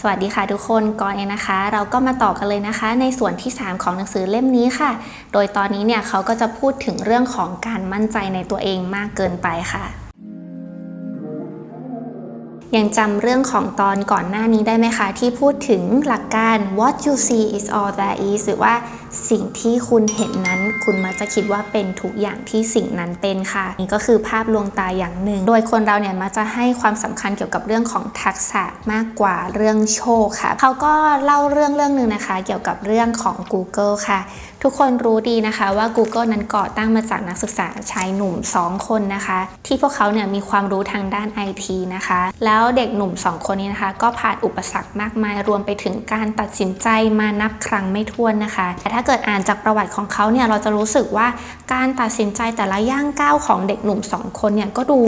สวัสดีค่ะทุกคนก่อนเองนะคะ เราก็มาต่อกันเลยนะคะ ในส่วนที่ 3 ของหนังสือเล่มนี้ค่ะ โดยตอนนี้เนี่ยเขาก็จะพูดถึงเรื่องของการมั่นใจในตัวเองมากเกินไปค่ะยังจำเรื่องของตอนก่อนหน้านี้ได้ไหมคะ ที่พูดถึงหลักการ what you see is all there is หรือว่า สิ่งที่คุณเห็นนั้น คุณมักจะคิดว่าเป็นทุกอย่างที่สิ่งนั้นเป็นค่ะ นี่ก็คือภาพลวงตาอย่างหนึ่ง โดยคนเราเนี่ยมักจะให้ความสำคัญเกี่ยวกับเรื่องของทักษะมากกว่าเรื่องโชคค่ะ เขาก็เล่าเรื่องเรื่องหนึ่งนะคะ เกี่ยวกับเรื่องของ Google ค่ะ ทุกคนรู้ดีนะคะว่า Google นั้นก่อตั้งมาจากนักศึกษาชายหนุ่ม 2 คนนะคะ ที่พวกเขาเนี่ยมีความรู้ทางด้าน IT นะคะ แล้วเด็กหนุ่ม 2 คนนี้นะคะ ก็ผ่านอุปสรรคมากมายรวมไปถึงการตัดสินใจมานับครั้งไม่ถ้วนนะคะแต่ถ้าเกิดอ่านจากประวัติของเขาเนี่ยเราจะรู้สึกว่าการตัดสินใจแต่ละย่างก้าวของเด็กหนุ่มสองคนเนี่ยก็ดู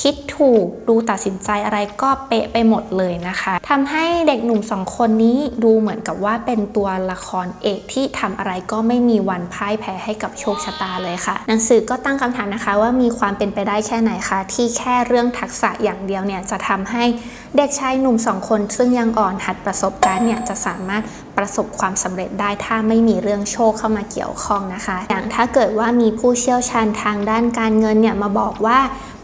คิดถูกดูตัดสินใจอะไรก็เป๊ะไปหมดเลยนะคะทำให้เด็กหนุ่ม2คนนี้ดูเหมือนกับว่าเป็นตัวละครเอกที่ทำอะไรก็ไม่มีวันพ่ายแพ้ให้กับโชคชะตาเลยค่ะ หนังสือก็ตั้งคำถามนะคะว่ามีความเป็นไปได้แค่ไหนคะที่แค่เรื่องทักษะอย่างเดียวเนี่ยจะทำให้เด็กชายหนุ่มสองคน ซึ่งยังอ่อนหัดประสบการณ์เนี่ยจะสามารถประสบความสำเร็จได้ถ้าไม่มีเรื่องโชคเข้ามาเกี่ยวข้องนะคะ อย่างถ้าเกิดว่ามีผู้เชี่ยวชาญทางด้านการเงินเนี่ยมาบอกว่า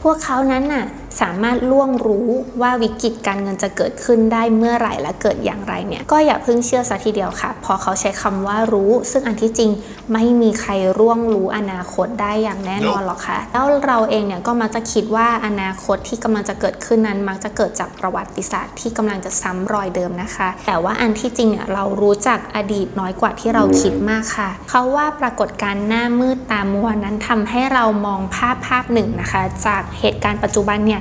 พวกเขานั้นน่ะ สามารถล่วงรู้ว่าวิกฤตการเงินจะเกิดขึ้นได้เมื่อไหร่และเกิดอย่างไรเนี่ยก็อย่าเพิ่งเชื่อซะทีเดียวค่ะ พอเขาใช้คำว่ารู้ ซึ่งอันที่จริงไม่มีใครร่วงรู้อนาคตได้อย่างแน่นอนหรอกค่ะแล้วเราเองเนี่ยก็มักจะคิดว่าอนาคตที่กำลังจะเกิดขึ้นนั้น มักจะเกิดจากประวัติศาสตร์ที่กำลังจะซ้ำรอยเดิมนะคะ แต่ว่าอันที่จริงเนี่ยเรารู้จักอดีตน้อยกว่าที่เราคิดมากค่ะเขาว่าปรากฏการณ์หน้ามืดตามัวนั้นทำให้เรามองภาพภาพหนึ่งนะคะ จากเหตุการณ์ปัจจุบันเนี่ย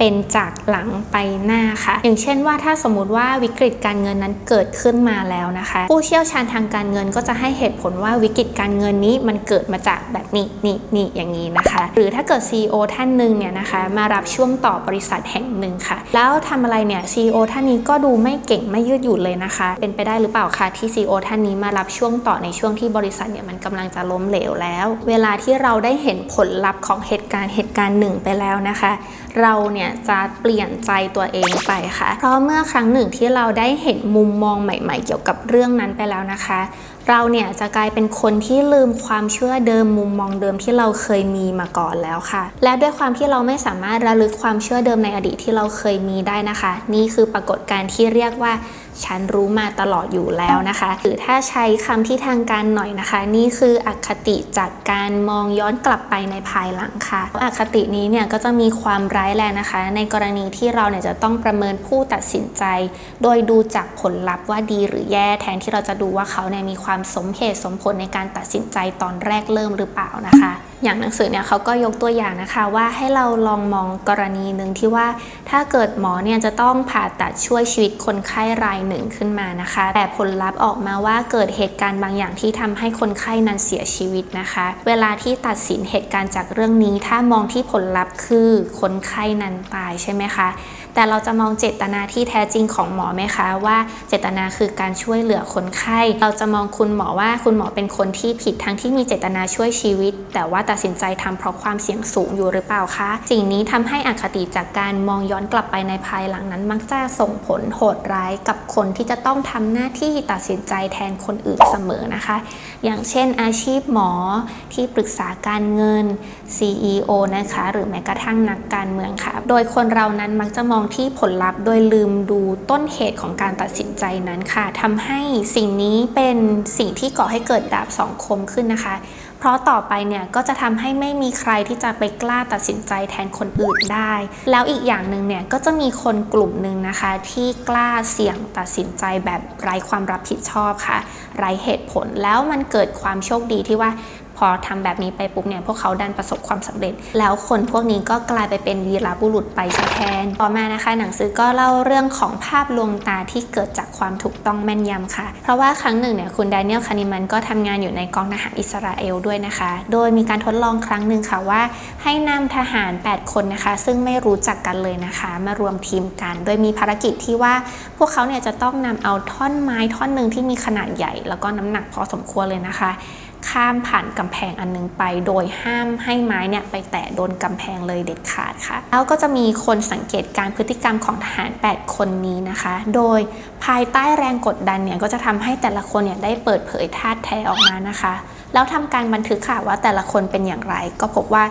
เป็นจากหลังไปหน้าค่ะ อย่างเช่นว่าถ้าสมมติว่าวิกฤตการเงินนั้นเกิดขึ้นมาแล้วนะคะ ผู้เชี่ยวชาญทางการเงินก็จะให้เหตุผลว่าวิกฤตการเงินนี้มันเกิดมาจากแบบนี้นี่นี่อย่างนี้นะคะ หรือถ้าเกิด CEO ท่านหนึ่งเนี่ยนะคะ มารับช่วงต่อบริษัทแห่งหนึ่งค่ะ แล้วทำอะไรเนี่ย CEO ท่านนี้ก็ดูไม่เก่งไม่ยืดหยุ่นเลยนะคะ เป็นไปได้หรือเปล่าคะที่ CEO ท่านนี้มารับช่วงต่อในช่วงที่บริษัทเนี่ยมันกำลังจะล้มเหลวแล้ว เวลาที่เราได้เห็นผลลัพธ์ของเหตุการณ์เหตุการณ์หนึ่งไปแล้วนะคะ เราเนี่ยจะเปลี่ยนใจตัวเองไปค่ะ เพราะเมื่อครั้งหนึ่งที่เราได้เห็นมุมมองใหม่ ๆ เกี่ยวกับเรื่องนั้นไปแล้วนะคะ เราเนี่ยจะกลายเป็นคนที่ลืมความเชื่อเดิมมุมมองเดิมที่เราเคยมีมาก่อนแล้วค่ะ และด้วยความที่เราไม่สามารถระลึกความเชื่อเดิมในอดีตที่เราเคยมีได้นะคะ นี่คือปรากฏการณ์ที่เรียกว่า ฉันรู้มาตลอดอยู่แล้วนะคะ หรือถ้าใช้คำที่ทางการหน่อยนะคะ นี่คืออคติจากการมองย้อนกลับไปในภายหลังค่ะอคตินี้เนี่ยก็จะมีความร้ายแรงนะคะ ในกรณีที่เราเนี่ยจะต้องประเมินผู้ตัดสินใจ โดยดูจากผลลัพธ์ว่าดีหรือแย่แทนที่เราจะดูว่าเขาเนี่ยมีความสมเหตุสมผลในการตัดสินใจตอนแรกเริ่มหรือเปล่านะคะ อย่างหนังสือเนี่ยเขาก็ยกตัวอย่างนะคะว่าให้เราลองมองกรณีหนึ่งที่ว่าถ้าเกิดหมอเนี่ยจะต้องผ่าตัดช่วยชีวิตคนไข้รายหนึ่งขึ้นมานะคะ แต่ผลลัพธ์ออกมาว่าเกิดเหตุการณ์บางอย่างที่ทำให้คนไข้นั้นเสียชีวิตนะคะ เวลาที่ตัดสินเหตุการณ์จากเรื่องนี้ ถ้ามองที่ผลลัพธ์คือคนไข้นั้นตายใช่ไหมคะ แต่เราจะมองเจตนาที่แท้จริงของหมอไหมคะ ว่าเจตนาคือการช่วยเหลือคนไข้ เราจะมองคุณหมอว่าคุณหมอเป็นคนที่ผิดทั้งที่มีเจตนาช่วยชีวิต แต่ว่าตัดสินใจทำเพราะความเสี่ยงสูงอยู่หรือเปล่าคะสิ่งนี้ทำให้อคติจากการมองย้อนกลับไปในภายหลังนั้น มักจะส่งผลโหดร้ายกับคนที่จะต้องทำหน้าที่ตัดสินใจแทนคนอื่นเสมอนะคะ อย่างเช่นอาชีพหมอที่ปรึกษาการเงิน CEO นะคะ หรือแม้กระทั่งนักการเมืองค่ะ โดยคนเรานั้นมักจะมองที่ผลลัพธ์ โดยลืมดูต้นเหตุของการตัดสินใจนั้นค่ะทำให้สิ่งนี้เป็นสิ่งที่ก่อให้เกิดดาบสองคมขึ้นนะคะ เพราะต่อไปเนี่ยก็จะทำให้ไม่มีใครที่จะไปกล้าตัดสินใจแทนคนอื่นได้ แล้วอีกอย่างหนึ่งเนี่ยก็จะมีคนกลุ่มหนึ่งนะคะ ที่กล้าเสี่ยงตัดสินใจแบบไร้ความรับผิดชอบค่ะ ไร้เหตุผลแล้วมันเกิดความโชคดีที่ว่า พอทำแบบนี้ไปปุ๊บเนี่ยพวกเขาดันประสบความสำเร็จ แล้วคนพวกนี้ก็กลายไปเป็นวีรบุรุษไปซะแทน ต่อมานะคะหนังสือก็เล่าเรื่องของภาพลวงตาที่เกิดจากความถูกต้องแม่นยำค่ะ เพราะว่าครั้งหนึ่งเนี่ยคุณแดเนียลคานิมันก็ทำงานอยู่ในกองทหารอิสราเอลด้วยนะคะ โดยมีการทดลองครั้งหนึ่งค่ะว่า ให้นำทหาร 8 คนนะคะ ซึ่งไม่รู้จักกันเลยนะคะ มารวมทีมกัน โดยมีภารกิจที่ว่าพวกเขาเนี่ยจะต้องนำเอาท่อนไม้ท่อนหนึ่งที่มีขนาดใหญ่ แล้วก็น้ำหนักพอสมควรเลยนะคะ ข้ามผ่านกำแพงอันนึงไป โดยห้ามให้ไม้เนี่ยไปแตะโดนกำแพงเลยเด็ดขาดค่ะ แล้วก็จะมีคนสังเกตการพฤติกรรมของทหาร 8 คนนี้นะคะ โดยภายใต้แรงกดดันเนี่ยก็จะทำให้แต่ละคนเนี่ยได้เปิดเผยท่าแท้ออกมานะคะ แล้วทำการบันทึกค่ะว่าแต่ละคนเป็นอย่างไร ก็พบว่า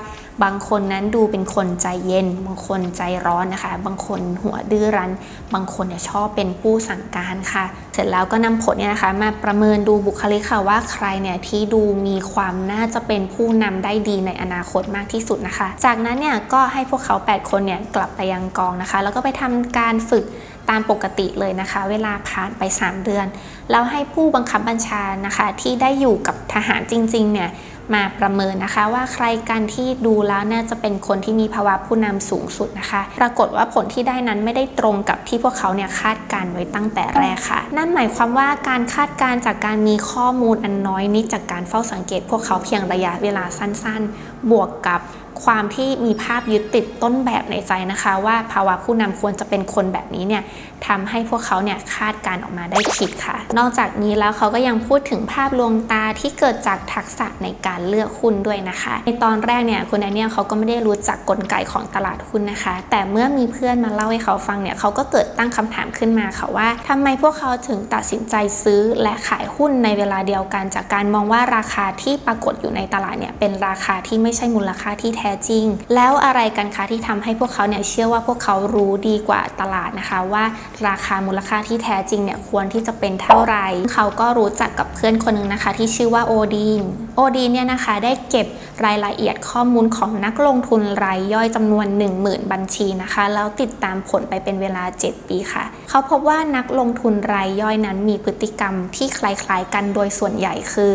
บางคนนั้นดูเป็นคนใจเย็น บางคนใจร้อนนะคะ บางคนหัวดื้อรั้น บางคนเนี่ยชอบเป็นผู้สั่งการค่ะ เสร็จแล้วก็นำผลเนี่ยนะคะ มาประเมินดูบุคลิกค่ะว่าใครเนี่ยที่ดูมีความน่าจะเป็นผู้นำได้ดีในอนาคตมากที่สุดนะคะ จากนั้นเนี่ยก็ให้พวกเขา 8 คนเนี่ยกลับไปยังกองนะคะ แล้วก็ไปทำการฝึก ตามปกติเลยนะคะ เวลาผ่านไป 3 เดือน แล้วให้ผู้บังคับบัญชานะคะ ที่ได้อยู่กับทหารจริงๆเนี่ยมาประเมินนะคะว่าใครกันที่ดูแล้วน่าจะเป็นคนที่มีภาวะผู้นำสูงสุดนะคะ ปรากฏว่าผลที่ได้นั้นไม่ได้ตรงกับที่พวกเขาเนี่ยคาดการไว้ตั้งแต่แรกค่ะ นั่นหมายความว่าการคาดการจากการมีข้อมูลอันน้อยนิดจากการเฝ้าสังเกต พวกเขาเพียงระยะเวลาสั้น ๆ บวกกับ ความที่มีภาพยึดติดต้นแบบในใจนะคะ ว่าภาวะผู้นำควรจะเป็นคนแบบนี้เนี่ยทำให้พวกเขาเนี่ยคาดการออกมาได้ผิดค่ะ นอกจากนี้แล้วเขาก็ยังพูดถึงภาพลวงตาที่เกิดจากทักษะในการเลือกหุ้นด้วยนะคะ ในตอนแรกเนี่ยคุณแดเนียเขาก็ไม่ได้รู้จักกลไกของตลาดหุ้นนะคะ แต่เมื่อมีเพื่อนมาเล่าให้เขาฟังเนี่ยเขาก็เกิดตั้งคำถามขึ้นมาค่ะว่าทำไมพวกเขาถึงตัดสินใจซื้อและขายหุ้นในเวลาเดียวกัน จากการมองว่าราคาที่ปรากฏอยู่ในตลาดเนี่ยเป็นราคาที่ไม่ใช่มูลค่าที่แท้จริง แล้วอะไรกันคะที่ทำให้พวกเขาเนี่ยเชื่อว่าพวกเขารู้ดีกว่าตลาดนะคะ ว่าราคามูลค่าที่แท้จริงเนี่ยควรที่จะเป็นเท่าไหร่เขาก็รู้จักกับเพื่อนคนหนึงนะคะ ที่ชื่อว่าโอดีน โอดีเนี่ยนะคะได้เก็บรายละเอียดข้อมูลของนักลงทุนรายย่อยจำนวน 10,000 บัญชีนะคะ แล้วติดตามผลไปเป็นเวลา 7 ปีค่ะ เขาพบว่านักลงทุนรายย่อยนั้นมีพฤติกรรมที่คล้ายๆ กันโดยส่วนใหญ่คือ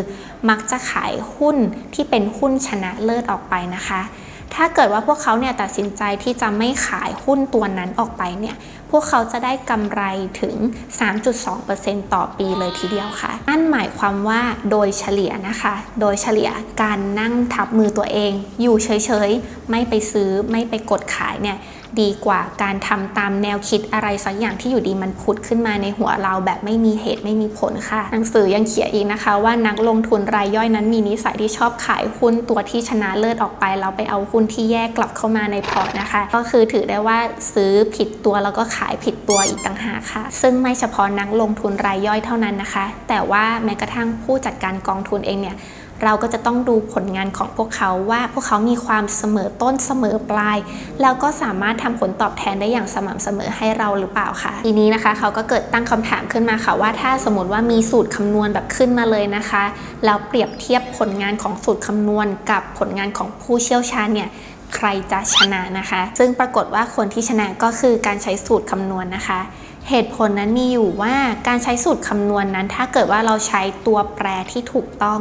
มักจะขายหุ้นที่เป็นหุ้นชนะเลิศออกไปนะคะถ้าเกิดว่าพวกเขาเนี่ยตัดสินใจที่จะไม่ขายหุ้นตัวนั้นออกไปเนี่ย วกเขาจะได้กำไรถึง 3.2%ต่อปีเลยทีเดียวค่ะ นั่นหมายความว่าโดยเฉลี่ยนะคะ โดยเฉลี่ยการนั่งทับมือตัวเอง อยู่เฉยๆ ไม่ไปซื้อไม่ไปกดขายเนี่ยดีกว่าการทำตามแนวคิดอะไรสักอย่างที่อยู่ดีมันพุดขึ้นมาในหัวเราแบบไม่มีเหตุไม่มีผลค่ะ หนังสือยังเขียนอีกนะคะ ว่านักลงทุนรายย่อยนั้นมีนิสัยที่ชอบขายหุ้นตัวที่ชนะเลิศออกไปแล้วไปเอาหุ้นที่แยกกลับเข้ามาในพอร์ตนะคะ ก็คือถือได้ว่าซื้อผิดตัวแล้วก็ขายผิดตัวอีกต่างหากค่ะ ซึ่งไม่เฉพาะนักลงทุนรายย่อยเท่านั้นนะคะ แต่ว่าแม้กระทั่งผู้จัดการกองทุนเองเนี่ยเราก็จะต้องดูผลงานของพวกเขาว่าพวกเขามีความเสมอต้นเสมอปลาย แล้วก็สามารถทำผลตอบแทนได้อย่างสม่ำเสมอให้เราหรือเปล่าคะทีนี้นะคะเขาก็เกิดตั้งคำถามขึ้นมาค่ะว่าถ้าสมมติว่ามีสูตรคำนวณแบบขึ้นมาเลยนะคะแล้วเปรียบเทียบผลงานของสูตรคำนวณกับผลงานของผู้เชี่ยวชาญเนี่ย ใครจะชนะนะคะ ซึ่งปรากฏว่าคนที่ชนะก็คือการใช้สูตรคำนวณนะคะ เหตุผลนั้นมีอยู่ว่าการใช้สูตรคำนวณนั้น ถ้าเกิดว่าเราใช้ตัวแปรที่ถูกต้อง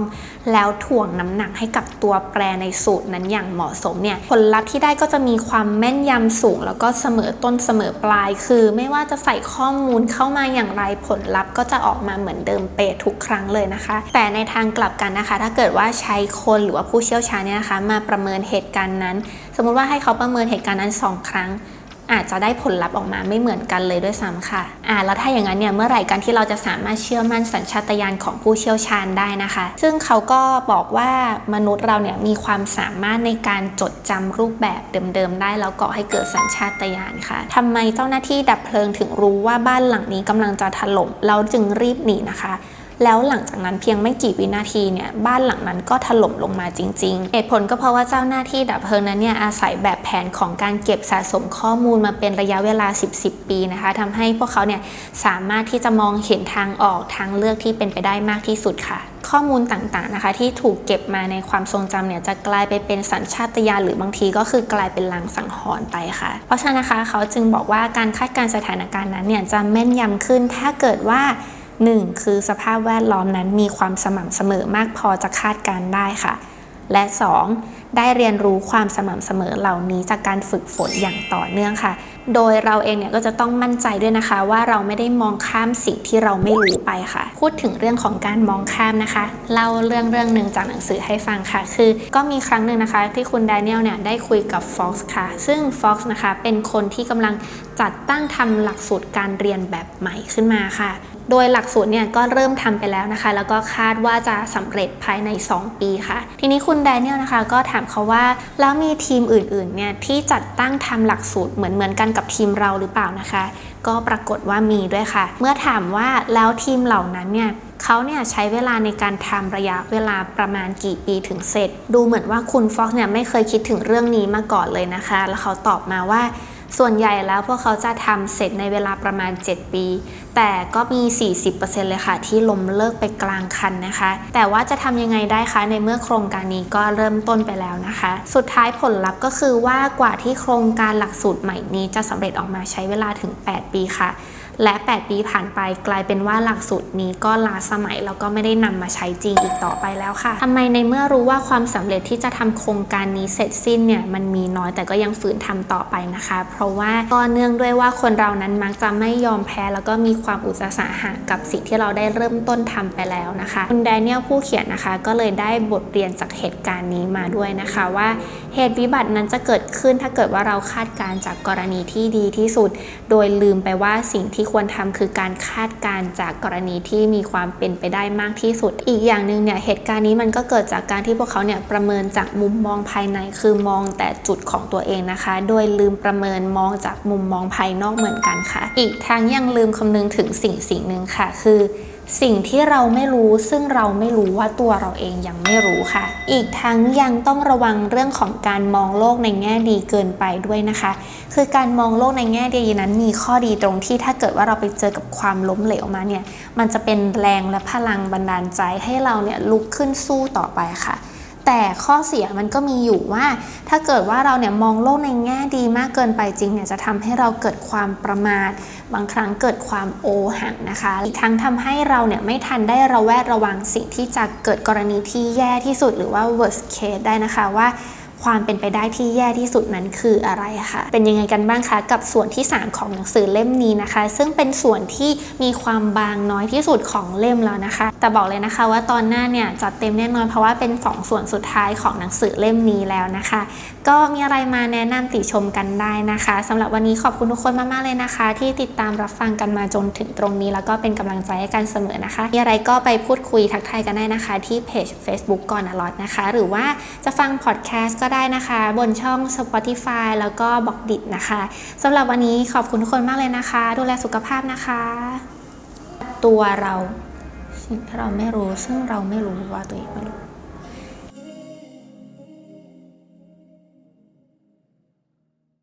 แล้วถ่วงน้ำหนักให้กับตัวแปรในสูตรนั้นอย่างเหมาะสมเนี่ยผลลัพธ์ที่ได้ก็จะมีความแม่นยำสูง แล้วก็เสมอต้นเสมอปลาย คือไม่ว่าจะใส่ข้อมูลเข้ามาอย่างไรผลลัพธ์ก็จะออกมาเหมือนเดิมเป๊ะทุกครั้งเลยนะคะ แต่ในทางกลับกันนะคะ ถ้าเกิดว่าใช้คนหรือว่าผู้เชี่ยวชาญเนี่ยนะคะ มาประเมินเหตุการณ์นั้น สมมุติว่าให้เขาประเมินเหตุการณ์นั้นสองครั้ง อาจจะได้ผลลัพธ์ออกมาไม่เหมือนกันเลยด้วยซ้ำค่ะอ่าแล้วถ้าอย่างนั้นเนี่ยเมื่อไหร่กันที่เราจะสามารถเชื่อมั่นสัญชาตญาณของผู้เชี่ยวชาญได้นะคะ ซึ่งเขาก็บอกว่ามนุษย์เราเนี่ยมีความสามารถในการจดจำรูปแบบเดิมๆได้ แล้วก่อให้เกิดสัญชาตญาณค่ะทำไมเจ้าหน้าที่ดับเพลิงถึงรู้ว่าบ้านหลังนี้กำลังจะถล่มเราจึงรีบหนีนะคะ แล้วหลังจากนั้นเพียงไม่กี่วินาทีเนี่ยบ้านหลังนั้นก็ถล่มลงมาจริงๆเหตุผลก็เพราะว่าเจ้าหน้าที่ดับเพลิงนั้นเนี่ยอาศัยแบบแผนของการเก็บสะสมข้อมูลมาเป็นระยะเวลา 10-10 ปีนะคะทำให้พวกเขาเนี่ยสามารถที่จะมองเห็นทางออกทางเลือกที่เป็นไปได้มากที่สุดค่ะข้อมูลต่างๆนะคะ ที่ถูกเก็บมาในความทรงจำเนี่ยจะกลายไปเป็นสัญชาตญาณหรือบางทีก็คือกลายเป็นลางสังหรณ์ไปค่ะ เพราะฉะนั้นนะคะเขาจึงบอกว่าการคาดการณ์สถานการณ์นั้นเนี่ยจะแม่นยำขึ้นถ้าเกิดว่า 1. คือสภาพแวดล้อมนั้นมีความสม่ำเสมอมากพอจะคาดการได้ค่ะ และ 2. ได้เรียนรู้ความสม่ำเสมอเหล่านี้จากการฝึกฝนอย่างต่อเนื่องค่ะ โดยเราเองเนี่ยก็จะต้องมั่นใจด้วยนะคะ ว่าเราไม่ได้มองข้ามสิ่งที่เราไม่รู้ไปค่ะ พูดถึงเรื่องของการมองข้ามนะคะ เล่าเรื่องเรื่องหนึ่งจากหนังสือให้ฟังค่ะ คือ ก็มีครั้งหนึ่งนะคะ ที่คุณแดเนียลเนี่ยได้คุยกับ Fox ค่ะ ซึ่ง Fox นะคะเป็นคนที่กำลังจัดตั้งทำหลักสูตรการเรียนแบบใหม่ขึ้นมาค่ะ โดยหลักสูตรเนี่ยก็เริ่มทำไปแล้วนะคะ แล้วก็คาดว่าจะสำเร็จภายใน 2 ปีค่ะ ทีนี้คุณแดเนียลนะคะก็ถามเขาว่า แล้วมีทีมอื่นๆเนี่ยที่จัดตั้งทำหลักสูตรเหมือนเหมือนๆกันกับทีมเราหรือเปล่านะคะ ก็ปรากฏว่ามีด้วยค่ะ เมื่อถามว่าแล้วทีมเหล่านั้นเนี่ยเขาเนี่ยใช้เวลาในการทำระยะเวลาประมาณกี่ปีถึงเสร็จ ดูเหมือนว่าคุณฟ็อกเนี่ยไม่เคยคิดถึงเรื่องนี้มาก่อนเลยนะคะ แล้วเขาตอบมาว่า ส่วนใหญ่แล้วพวกเขาจะทำเสร็จในเวลาประมาณ 7 ปี แต่ก็มี 40%เลยค่ะ ที่ล้มเลิกไปกลางคันนะคะ แต่ว่าจะทำยังไงได้คะ ในเมื่อโครงการนี้ก็เริ่มต้นไปแล้วนะคะ สุดท้ายผลลัพธ์ก็คือว่ากว่าที่โครงการหลักสูตรใหม่นี้จะสำเร็จออกมาใช้เวลาถึง 8 ปีค่ะ และ 8 ปีผ่านไปกลายเป็นว่าหลักสูตรนี้ก็ล้าสมัยแล้วก็ไม่ได้นำมาใช้จริงอีกต่อไปแล้วค่ะทำไมในเมื่อรู้ว่าความสำเร็จที่จะทำโครงการนี้เสร็จสิ้นเนี่ยมันมีน้อยแต่ก็ยังฝืนทำต่อไปนะคะ เพราะว่าก็เนื่องด้วยว่าคนเรานั้นมักจะไม่ยอมแพ้ แล้วก็มีความอุตสาหะกับสิ่งที่เราได้เริ่มต้นทำไปแล้วนะคะ คุณแดเนียลผู้เขียนนะคะ ก็เลยได้บทเรียนจากเหตุการณ์นี้มาด้วยนะคะว่าเหตุวิบัตินั้นจะเกิดขึ้นถ้าเกิดว่าเราคาดการณ์จากกรณีที่ดีที่สุด โดยลืมไปว่าสิ่งที่ควรทำคือการคาดการจากกรณีที่มีความเป็นไปได้มากที่สุด อีกอย่างหนึ่งเนี่ยเหตุการณ์นี้มันก็เกิดจากการที่พวกเขาเนี่ยประเมินจากมุมมองภายในคือมองแต่จุดของตัวเองนะคะ โดยลืมประเมินมองจากมุมมองภายนอกเหมือนกันค่ะ อีกทั้งยังลืมคำนึงถึงสิ่งสิ่งหนึ่งค่ะ คือ สิ่งที่เราไม่รู้ซึ่งเราไม่รู้ว่าตัวเราเองยังไม่รู้ค่ะ อีกทั้งยังต้องระวังเรื่องของการมองโลกในแง่ดีเกินไปด้วยนะคะ คือการมองโลกในแง่ดีนั้นมีข้อดีตรงที่ถ้าเกิดว่าเราไปเจอกับความล้มเหลวมาเนี่ย มันจะเป็นแรงและพลังบันดาลใจให้เราเนี่ยลุกขึ้นสู้ต่อไปค่ะ แต่ข้อเสียมันก็มีอยู่ว่า ถ้าเกิดว่าเราเนี่ยมองโลกในแง่ดีมากเกินไปจริงเนี่ยจะทำให้เราเกิดความประมาท บางครั้งเกิดความโอหังนะคะ อีกทั้งทำให้เราเนี่ยไม่ทันได้ระแวดระวังสิ่งที่จะเกิดกรณีที่แย่ที่สุดหรือว่า worst case ได้นะคะว่า ความเป็นไปได้ที่แย่ที่สุดนั้นคืออะไรคะเป็นยังไงกันบ้างคะกับส่วนที่ 3 ของหนังสือเล่มนี้นะคะ ซึ่งเป็นส่วนที่มีความบางน้อยที่สุดของเล่มแล้วนะคะ แต่บอกเลยนะคะว่าตอนหน้าเนี่ยจัดเต็มแน่นอนเพราะว่าเป็น 2 ส่วนสุดท้ายของหนังสือเล่มนี้แล้วนะคะ ก็มีอะไรมาแนะนำติชมกันได้นะคะสำหรับวันนี้ขอบคุณทุกคนมากๆเลยนะคะ ที่ติดตามรับฟังกันมาจนถึงตรงนี้ แล้วก็เป็นกำลังใจให้กันเสมอนะคะ มีอะไรก็ไปพูดคุยทักทายกันได้นะคะ ที่เพจ Facebook ก่อนอลอดนะคะ หรือว่าจะฟังพอดแคสต์ก็ได้นะคะ บนช่อง Spotify แล้วก็บอกดิดนะคะสำหรับวันนี้ขอบคุณทุกคนมากเลยนะคะ ดูแลสุขภาพนะคะ ตัวเราสิ่งที่เราไม่รู้ซึ่งเราไม่รู้ว่าตัวเองไม่รู้